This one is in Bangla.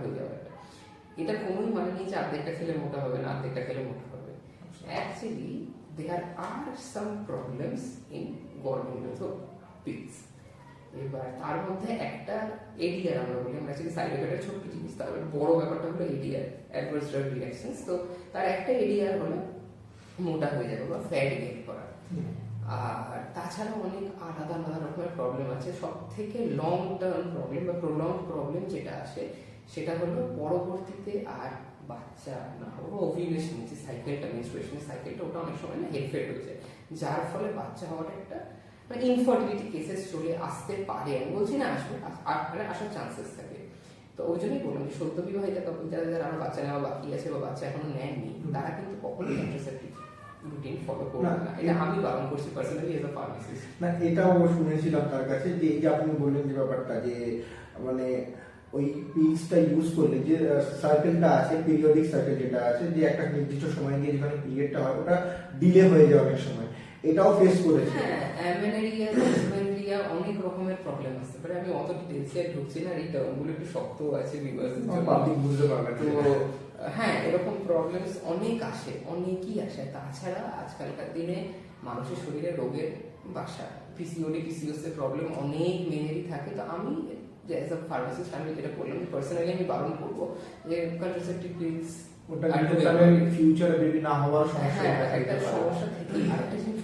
হয়ে যাওয়াটা এটা কোনোই মানে নেই যে অর্ধেকটা খেলে মোটা হবে না অর্ধেকটা খেলে মোটা হবে। Actually there are some problems in of pills এবার তার মধ্যে একটা এডিআর আমরা বলি, আমরা অ্যাকচুয়ালি সাইড এফেক্টের ছোট্ট জিনিস তারপরে বড় ব্যাপারটা হলো এডিআর অ্যাডভার্স ড্রাগ রিয়াকশনস তো তার একটা এডিআর হলো মোটা হয়ে যাবে বা ফ্যাট গেইন করা। আর তাছাড়া অনেক আলাদা আলাদা রকমের প্রবলেম আছে। সব থেকে লং টার্ম প্রবলেম বা প্রলং প্রবলেম যেটা আসে সেটা হলো পরবর্তীতে আর বাচ্চা না হব ওভিউলেশন যে সাইকেলটা মেনস্ট্রুয়েশনের সাইকেলটা ওটা অনেক সময় না হেরফের হয়ে যায় যার ফলে বাচ্চা হওয়ার একটা মানে ইনফার্টিলিটি কেসেস চলে আসতে পারে। আমি বলছি না আসবে আর মানে আসার চান্সেস থাকে। তো ওই জন্যই বললাম যে সদ্য বিবাহিতা যারা যারা আরও বাচ্চা নেওয়া বাকি আছে বা বাচ্চা এখনও নেননি তারা কিন্তু কখনোই কন্ট্রাসেপটিভ রুটিন ফলো করবে। না এটা আমি বারণ করছি পার্সোনালি এজ আ ফার্মাসিস্ট না এটাও শুনেছিলাম তার কাছে যে এই যে আপনি বললেন যে ব্যাপারটা যে মানে ওই পিলসটা ইউজ করলে যে সার্কেলটা আছে পিরিয়ডিক সার্কেল যেটা আছে যে একটা নির্দিষ্ট সময় দিয়ে যেখানে পিরিয়ডটা হয় ওটা ডিলে হয়ে যায় অনেক সময়। এটাও ফেস করেছে। অ্যামেনারিয়া ডিসমেনরিয়া অনেক রকমের প্রবলেম আসতে পারে আমি অত ডিটেলসে ঢুকছি না এই টার্মগুলো একটু শক্ত আছে ভিউয়ার্সদের জন্য। পাবলিক বুঝতে পারবে তো হ্যাঁ এরকম প্রবলেমস অনেক আসে অনেকই আসে। তাছাড়া আজকালকার দিনে মানুষের শরীরে রোগের বাসা পিসিওডি পিসিওস প্রবলেম অনেক মেনেরই থাকে। তো আমি যে অ্যাজ আ ফার্মাসিস্ট আমি যেটা বললাম পার্সোনালি আমি বারণ করব যে কন্ট্রাসেপটিভ পিলস ওটা কিন্তু তাহলে ফিউচারে বেবি না হওয়ার সমস্যা হ্যাঁ দেখা একটা দিতে পারে। সমস্যা থেকে আরেকটা জিনিস